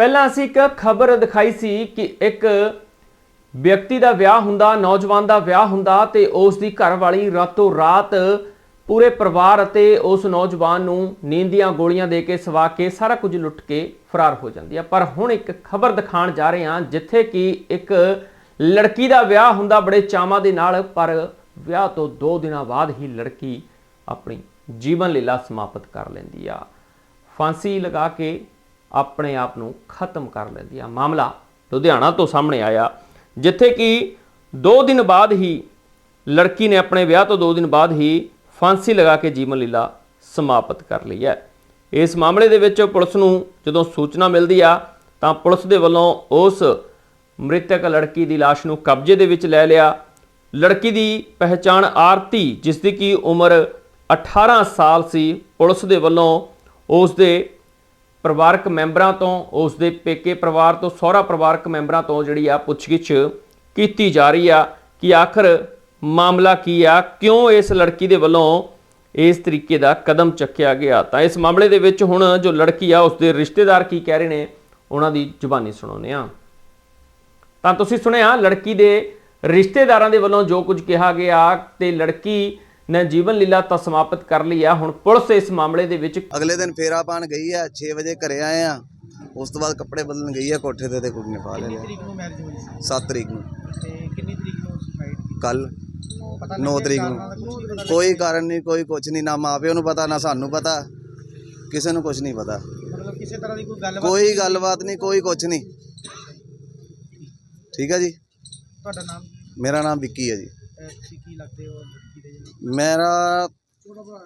ਪਹਿਲਾਂ ਅਸੀਂ ਇੱਕ ਖਬਰ ਦਿਖਾਈ ਸੀ ਕਿ ਇੱਕ ਵਿਅਕਤੀ ਦਾ ਵਿਆਹ ਹੁੰਦਾ, ਨੌਜਵਾਨ ਦਾ ਵਿਆਹ ਹੁੰਦਾ ਤੇ ਉਸ ਦੀ ਘਰਵਾਲੀ ਰਾਤੋਂ ਰਾਤ ਪੂਰੇ ਪਰਿਵਾਰ ਅਤੇ ਉਸ ਨੌਜਵਾਨ ਨੂੰ ਨੀਂਦ ਦੀਆਂ ਗੋਲੀਆਂ ਦੇ ਕੇ, ਸਵਾ ਕੇ, ਸਾਰਾ ਕੁਝ ਲੁੱਟ ਕੇ ਫਰਾਰ ਹੋ ਜਾਂਦੀ ਹੈ ਪਰ ਹੁਣ ਇੱਕ ਖਬਰ ਦਿਖਾਉਣ ਜਾ ਰਹੇ ਹਾਂ, ਜਿੱਥੇ ਕਿ ਇੱਕ ਲੜਕੀ ਦਾ ਵਿਆਹ ਹੁੰਦਾ ਬੜੇ ਚਾਵਾਂ ਦੇ ਨਾਲ, ਪਰ ਵਿਆਹ ਤੋਂ 2 ਦਿਨਾਂ ਬਾਅਦ ਹੀ ਲੜਕੀ ਆਪਣੀ ਜੀਵਨ ਲੀਲਾ ਸਮਾਪਤ ਕਰ ਲੈਂਦੀ ਆ। ਫਾਂਸੀ ਲਗਾ ਕੇ ਆਪਣੇ ਆਪ ਨੂੰ ਖਤਮ ਕਰ ਲੈਂਦੀ ਆ। ਮਾਮਲਾ ਲੁਧਿਆਣਾ ਤੋਂ ਸਾਹਮਣੇ ਆਇਆ, ਜਿੱਥੇ ਕਿ 2 ਦਿਨ ਬਾਅਦ ਹੀ ਲੜਕੀ ਨੇ ਆਪਣੇ ਵਿਆਹ ਤੋਂ 2 ਦਿਨ ਬਾਅਦ ਹੀ ਫਾਂਸੀ ਲਗਾ ਕੇ ਜੀਵਨ ਲੀਲਾ ਸਮਾਪਤ ਕਰ ਲਈ ਹੈ। ਇਸ ਮਾਮਲੇ ਦੇ ਵਿੱਚ ਪੁਲਿਸ ਨੂੰ ਜਦੋਂ ਸੂਚਨਾ ਮਿਲਦੀ ਆ, ਤਾਂ ਪੁਲਿਸ ਦੇ ਵੱਲੋਂ ਉਸ ਮ੍ਰਿਤਕ ਲੜਕੀ ਦੀ ਲਾਸ਼ ਨੂੰ ਕਬਜ਼ੇ ਦੇ ਵਿੱਚ ਲੈ ਲਿਆ। ਲੜਕੀ ਦੀ ਪਹਿਚਾਣ ਆਰਤੀ, ਜਿਸ ਦੀ ਕੀ ਉਮਰ 18 ਸਾਲ ਸੀ, ਪੁਲਿਸ ਦੇ ਵੱਲੋਂ ਉਸ ਦੇ ਪਰਿਵਾਰਕ ਮੈਂਬਰਾਂ ਤੋਂ ਉਸ ਦੇ ਪੇਕੇ ਪਰਿਵਾਰ ਤੋਂ, ਸਹੁਰਾ ਪਰਿਵਾਰਕ ਮੈਂਬਰਾਂ ਤੋਂ ਜਿਹੜੀ ਆ ਪੁੱਛਗਿੱਛ ਕੀਤੀ ਜਾ ਰਹੀ ਆ ਕਿ ਆਖਰ ਮਾਮਲਾ ਕੀ ਆ, ਕਿਉਂ ਇਸ ਲੜਕੀ ਦੇ ਵੱਲੋਂ ਇਸ ਤਰੀਕੇ ਦਾ ਕਦਮ ਚੱਕਿਆ ਗਿਆ? ਤਾਂ ਇਸ ਮਾਮਲੇ ਦੇ ਵਿੱਚ ਹੁਣ ਜੋ ਲੜਕੀ ਆ ਉਸ ਦੇ ਰਿਸ਼ਤੇਦਾਰ ਕੀ ਕਹਿ ਰਹੇ ਨੇ, ਉਹਨਾਂ ਦੀ ਜ਼ੁਬਾਨੀ ਸੁਣਾਉਂਦੇ ਆ ਤਾਂ ਤੁਸੀਂ ਸੁਣਿਆ, ਲੜਕੀ ਦੇ ਰਿਸ਼ਤੇਦਾਰਾਂ ਦੇ ਵੱਲੋਂ ਜੋ ਕੁਝ ਕਿਹਾ ਗਿਆ ਤੇ ਲੜਕੀ ਨੇ ਜੀਵਨ ਲੀਲਾ ਤਾਂ ਸਮਾਪਤ ਕਰ ਲਈ ਆ। ਹੁਣ ਪੁਲਿਸ ਇਸ ਮਾਮਲੇ ਦੇ ਵਿੱਚ ਅਗਲੇ ਦਿਨ ਫੇਰਾ ਪਾਣ ਗਈ ਆ 6 ਵਜੇ ਘਰੇ ਆਏ ਆ। ਉਸ ਤੋਂ ਬਾਅਦ ਕੱਪੜੇ ਬਦਲਣ ਗਈ ਆ ਕੋਠੇ ਤੇ ਤੇ ਕੁੜੀ ਨੇ ਪਾ ਲਿਆ ਤਰੀਕ ਨੂੰ ਮੈਰਿਜ ਹੋਈ ਸੀ? 7 ਤਰੀਕ ਨੂੰ। ਤੇ ਕਿੰਨੀ ਤਰੀਕ ਨੂੰ ਸੁਸਾਈਡ ਕੀਤੀ ਕੱਲ ਪਤਾ 9 ਲੱਗਿਆ ਤਰੀਕ ਨੂੰ। ਕੋਈ ਕਾਰਨ ਨਹੀਂ ਕੋਈ ਕੁਝ ਨਹੀਂ ਨਾ ਮਾਪਿਓ ਨੂੰ ਪਤਾ ਨਾ ਸਾਨੂੰ ਪਤਾ। ਕਿਸੇ ਨੂੰ ਕੁਝ ਨਹੀਂ ਪਤਾ। ਮਤਲਬ ਕਿਸੇ ਤਰ੍ਹਾਂ ਦੀ ਕੋਈ ਗੱਲਬਾਤ ਕੋਈ ਗੱਲਬਾਤ ਨਹੀਂ ਕੋਈ ਕੁਝ ਨਹੀਂ। ਠੀਕ ਹੈ ਜੀ? ਤੁਹਾਡਾ ਨਾਮ? ਮੇਰਾ ਨਾਮ ਵਿੱਕੀ ਹੈ ਜੀ। ਕੀ ਲੱਗਦੇ ਹੋ? ਮੇਰਾ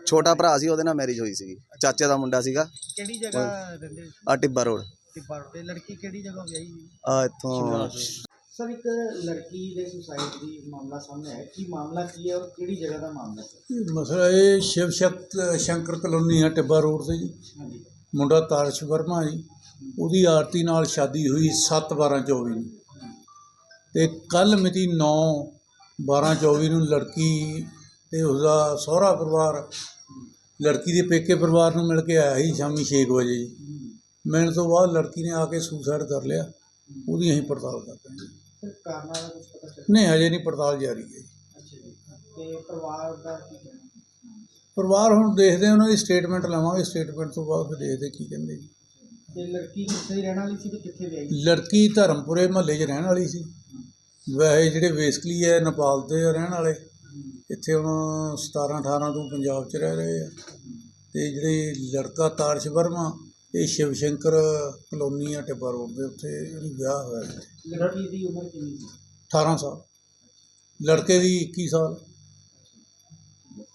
ਛੋਟਾ ਭਰਾ ਸੀ ਉਹਦੇ ਨਾਲ ਮੈਰਿਜ ਹੋਈ ਸੀਗੀ। ਚਾਚੇ ਦਾ ਮੁੰਡਾ ਸੀਗਾ। ਕਿਹੜੀ ਜਗ੍ਹਾ ਰਹਿੰਦੇ ਆ ਟਿੱਬਾ ਰੋਡ ਟਿੱਬਾ ਤੇ। ਲੜਕੀ ਕਿਹੜੀ ਜਗ੍ਹਾ ਵਿਆਹੀ ਹੋਈ? ਆ ਇੱਥੋਂ ਸਰ ਇੱਕ ਲੜਕੀ ਦੇ ਸੁਸਾਈਡ ਦੀ ਮਾਮਲਾ ਸਾਹਮਣੇ ਆਇਆ। ਕੀ ਮਾਮਲਾ ਕੀ ਹੈ ਔਰ ਕਿਹੜੀ ਜਗ੍ਹਾ ਦਾ ਮਾਮਲਾ ਹੈ? ਇਹ ਮਸਲਾ ਇਹ ਸ਼ਿਵ ਸ਼ਕਤ ਸ਼ੰਕਰ ਕਲੋਨੀ ਆ ਟਿੱਬਾ ਰੋਡ ਤੇ ਜੀ। ਹਾਂਜੀ। ਮੁੰਡਾ ਤਾਰਸ਼ ਵਰਮਾ ਜੀ। ਉਹਦੀ ਆਰਤੀ ਨਾਲ ਸ਼ਾਦੀ ਹੋਈ 7 12 24 ਨੂੰ। ਤੇ ਕੱਲ ਮਿਤੀ 9 12 24 ਨੂੰ ਲੜਕੀ ਤੇ ਉਸਦਾ ਸਹੁਰਾ ਪਰਿਵਾਰ ਲੜਕੀ ਦੇ ਪੇਕੇ ਪਰਿਵਾਰ ਨੂੰ ਮਿਲ ਕੇ ਆਇਆ ਸੀ ਸ਼ਾਮੀ 6 ਵਜੇ ਜੀ। ਮਿਲਣ ਤੋਂ ਬਾਅਦ ਲੜਕੀ ਨੇ ਆ ਕੇ ਸੁਸਾਈਡ ਕਰ ਲਿਆ। ਉਹਦੀ ਅਸੀਂ ਪੜਤਾਲ ਕਰ ਰਹੇ ਹਾਂ। ਸਰ ਕਾਰਨਾਂ ਦਾ ਕੁਝ ਪਤਾ ਚੱਲਿਆ? ਨਹੀਂ ਹਜੇ ਨਹੀਂ ਪੜਤਾਲ ਜਾਰੀ ਹੈ ਜੀ। ਅੱਛਾ ਜੀ। ਤੇ ਪਰਿਵਾਰ ਦਾ ਕੀ ਕਹਿਣਾ? ਪਰਿਵਾਰ ਹੁਣ ਦੇਖਦੇ ਆ, ਉਹਨਾਂ ਦੀ ਸਟੇਟਮੈਂਟ ਲਵਾਂਗੇ। ਸਟੇਟਮੈਂਟ ਤੋਂ ਬਾਅਦ ਫਿਰ ਦੇਖਦੇ ਕੀ ਕਹਿੰਦੇ ਜੀ। ਤੇ ਲੜਕੀ ਕਿੱਥੇ ਦੀ ਰਹਿਣ ਵਾਲੀ ਸੀ ਤੇ ਕਿੱਥੇ ਵਿਆਹੀ? ਲੜਕੀ ਧਰਮਪੁਰੇ ਮਹੱਲੇ 'ਚ ਰਹਿਣ ਵਾਲੀ ਸੀ। ਵੈਸੇ ਜਿਹੜੇ ਬੇਸਿਕਲੀ ਹੈ ਨੇਪਾਲ ਦੇ ਰਹਿਣ ਵਾਲੇ। ਇੱਥੇ ਹੁਣ 17 18 ਤੋਂ ਪੰਜਾਬ 'ਚ ਰਹਿ ਰਹੇ ਆ। ਤੇ ਜਿਹੜੇ ਲੜਕਾ ਤਾਰਸ਼ ਵਰਮਾ ਇਹ ਸ਼ਿਵ ਸ਼ੰਕਰ ਕਲੋਨੀ ਆ ਟਿੱਬਾ ਰੋਡ ਦੇ ਉੱਤੇ ਇਹਦੀ ਵਿਆਹ ਹੋਇਆ ਇੱਥੇ। ਲੜਕੀ ਦੀ ਉਮਰ ਕਿੰਨੀ ਸੀ? 18 ਸਾਲ। ਲੜਕੇ ਦੀ 21 ਸਾਲ।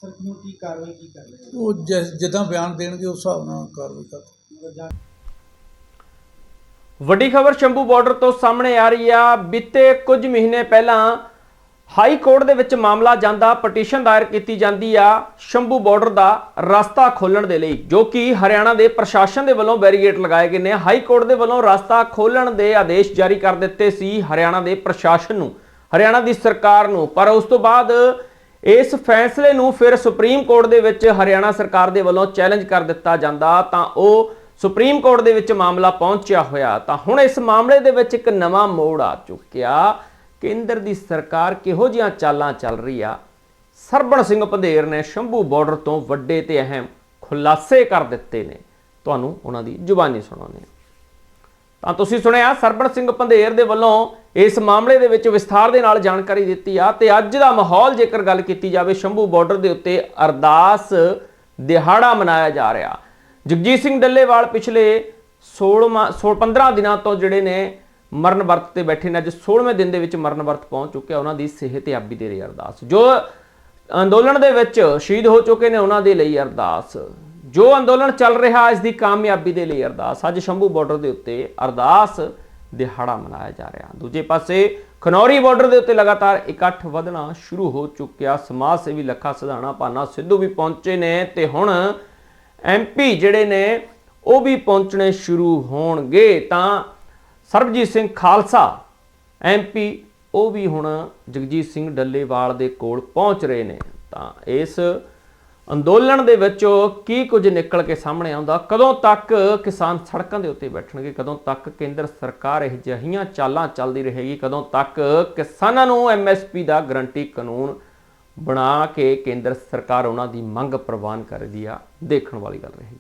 ਸਰ ਹੁਣ ਕੀ ਕਾਰਵਾਈ ਕੀ ਕਰ ਰਹੇ? ਉਹ ਜਿੱਦਾਂ ਬਿਆਨ ਦੇਣਗੇ ਉਸ ਹਿਸਾਬ ਨਾਲ ਕਾਰਵਾਈ ਕਰ। ਵੱਡੀ ਖਬਰ ਸ਼ੰਭੂ ਬਾਰਡਰ ਤੋਂ ਸਾਹਮਣੇ ਆ ਰਹੀ ਆ। ਬੀਤੇ ਕੁਝ ਮਹੀਨੇ ਪਹਿਲਾਂ ਹਾਈ ਕੋਰਟ ਦੇ ਵਿੱਚ ਮਾਮਲਾ ਜਾਂਦਾ, ਪਟੀਸ਼ਨ ਦਾਇਰ ਕੀਤੀ ਜਾਂਦੀ ਆ ਸ਼ੰਭੂ ਬਾਰਡਰ ਦਾ ਰਸਤਾ ਖੋਲਣ ਦੇ ਲਈ, ਜੋ ਕਿ ਹਰਿਆਣਾ ਦੇ ਪ੍ਰਸ਼ਾਸਨ ਦੇ ਵੱਲੋਂ ਬੈਰੀਗੇਟ ਲਗਾਏ ਗਏ ਨੇ। ਹਾਈ ਕੋਰਟ ਦੇ ਵੱਲੋਂ ਰਸਤਾ ਖੋਲਣ ਦੇ ਆਦੇਸ਼ ਜਾਰੀ ਕਰ ਦਿੱਤੇ ਸੀ ਹਰਿਆਣਾ ਦੇ ਪ੍ਰਸ਼ਾਸਨ ਨੂੰ, ਹਰਿਆਣਾ ਦੀ ਸਰਕਾਰ ਨੂੰ। ਪਰ ਉਸ ਤੋਂ ਬਾਅਦ ਇਸ ਫੈਸਲੇ ਨੂੰ ਫਿਰ ਸੁਪਰੀਮ ਕੋਰਟ ਦੇ ਵਿੱਚ ਹਰਿਆਣਾ ਸਰਕਾਰ ਦੇ ਵੱਲੋਂ ਚੈਲੰਜ ਕਰ ਦਿੱਤਾ ਜਾਂਦਾ, ਤਾਂ ਉਹ ਸੁਪਰੀਮ ਕੋਰਟ ਦੇ ਵਿੱਚ ਮਾਮਲਾ ਪਹੁੰਚਿਆ ਹੋਇਆ। ਤਾਂ ਹੁਣ ਇਸ ਮਾਮਲੇ ਦੇ ਵਿੱਚ ਇੱਕ ਨਵਾਂ ਮੋੜ ਆ ਚੁੱਕਿਆ। ਕੇਂਦਰ ਦੀ ਸਰਕਾਰ ਕਿਹੋ ਜਿਹੀਆਂ ਚਾਲਾਂ ਚੱਲ ਰਹੀ ਆ? ਸਰਬਣ ਸਿੰਘ ਪੰਧੇਰ ਨੇ ਸ਼ੰਭੂ ਬਾਰਡਰ ਤੋਂ ਵੱਡੇ ਤੇ ਅਹਿਮ ਖੁਲਾਸੇ ਕਰ ਦਿੱਤੇ ਨੇ। ਤੁਹਾਨੂੰ ਉਹਨਾਂ ਦੀ ਜ਼ੁਬਾਨੀ ਸੁਣਾਉਂਦੇ ਹਾਂ। ਤਾਂ ਤੁਸੀਂ ਸੁਣਿਆ, ਸਰਬਣ ਸਿੰਘ ਪੰਧੇਰ ਦੇ ਵੱਲੋਂ ਇਸ ਮਾਮਲੇ ਦੇ ਵਿੱਚ ਵਿਸਥਾਰ ਦੇ ਨਾਲ ਜਾਣਕਾਰੀ ਦਿੱਤੀ ਆ ਤੇ ਅੱਜ ਦਾ ਮਾਹੌਲ ਜੇਕਰ ਗੱਲ ਕੀਤੀ ਜਾਵੇ, ਸ਼ੰਭੂ ਬਾਰਡਰ ਦੇ ਉੱਤੇ ਅਰਦਾਸ ਦਿਹਾੜਾ ਮਨਾਇਆ ਜਾ ਰਿਹਾ। ਜਗਜੀਤ ਸਿੰਘ ਡੱਲੇਵਾਲ ਪਿਛਲੇ 16 15 ਦਿਨਾਂ ਤੋਂ ਜਿਹੜੇ ਨੇ ਮਰਨ ਵਰਤ ਤੇ ਬੈਠੇ ਨੇ, ਅੱਜ 16ਵੇਂ ਦਿਨ ਦੇ ਵਿੱਚ ਮਰਨ ਵਰਤ ਪਹੁੰਚ ਚੁੱਕਿਆ ਉਹਨਾਂ ਦੀ ਸਿਹਤਯਾਬੀ ਦੇ ਲਈ ਅਰਦਾਸ। ਜੋ ਅੰਦੋਲਨ ਦੇ ਵਿੱਚ ਸ਼ਹੀਦ ਹੋ ਚੁੱਕੇ ਨੇ ਉਹਨਾਂ ਦੇ ਲਈ ਅਰਦਾਸ। ਜੋ ਅੰਦੋਲਨ ਚੱਲ ਰਿਹਾ, ਇਸ ਦੀ ਕਾਮਯਾਬੀ ਦੇ ਲਈ ਅਰਦਾਸ। ਅੱਜ ਸ਼ੰਭੂ ਬਾਰਡਰ ਦੇ ਉੱਤੇ ਅਰਦਾਸ ਦਿਹਾੜਾ ਮਨਾਇਆ ਜਾ ਰਿਹਾ। ਦੂਜੇ ਪਾਸੇ, ਖਨੌਰੀ ਬਾਰਡਰ ਦੇ ਉੱਤੇ ਲਗਾਤਾਰ ਇਕੱਠ ਵਧਣਾ ਸ਼ੁਰੂ ਹੋ ਚੁੱਕਿਆ। ਸਮਾਜ ਸੇਵੀ ਲੱਖਾ ਸਿਧਾਣਾ ਭਾਨਾ ਸਿੱਧੂ ਵੀ ਪਹੁੰਚੇ ਨੇ ਤੇ ਹੁਣ ਐਮਪੀ ਜਿਹੜੇ ਨੇ, ਉਹ ਵੀ ਪਹੁੰਚਣੇ ਸ਼ੁਰੂ ਹੋਣਗੇ। ਤਾਂ ਸਰਬਜੀਤ ਸਿੰਘ ਖਾਲਸਾ ਐਮਪੀ ਉਹ ਵੀ ਹੁਣ ਜਗਜੀਤ ਸਿੰਘ ਡੱਲੇਵਾਲ ਦੇ ਕੋਲ ਪਹੁੰਚ ਰਹੇ ਨੇ। ਤਾਂ ਇਸ ਅੰਦੋਲਨ ਦੇ ਵਿੱਚੋਂ ਕੀ ਕੁਝ ਨਿਕਲ ਕੇ ਸਾਹਮਣੇ ਆਉਂਦਾ? ਕਦੋਂ ਤੱਕ ਕਿਸਾਨ ਸੜਕਾਂ ਦੇ ਉੱਤੇ ਬੈਠਣਗੇ? ਕਦੋਂ ਤੱਕ ਕੇਂਦਰ ਸਰਕਾਰ ਇਹ ਜਿਹੀਆਂ ਚਾਲਾਂ ਚੱਲਦੀ ਰਹੇਗੀ? ਕਦੋਂ ਤੱਕ ਕਿਸਾਨਾਂ ਨੂੰ ਐਮਐਸਪੀ ਦਾ ਗਰੰਟੀ ਕਾਨੂੰਨ ਬਣਾ ਕੇ ਕੇਂਦਰ ਸਰਕਾਰ ਉਹਨਾਂ ਦੀ ਮੰਗ ਪ੍ਰਵਾਨ ਕਰਦੀ ਆ? ਦੇਖਣ ਵਾਲੀ ਗੱਲ ਰਹੇਗੀ।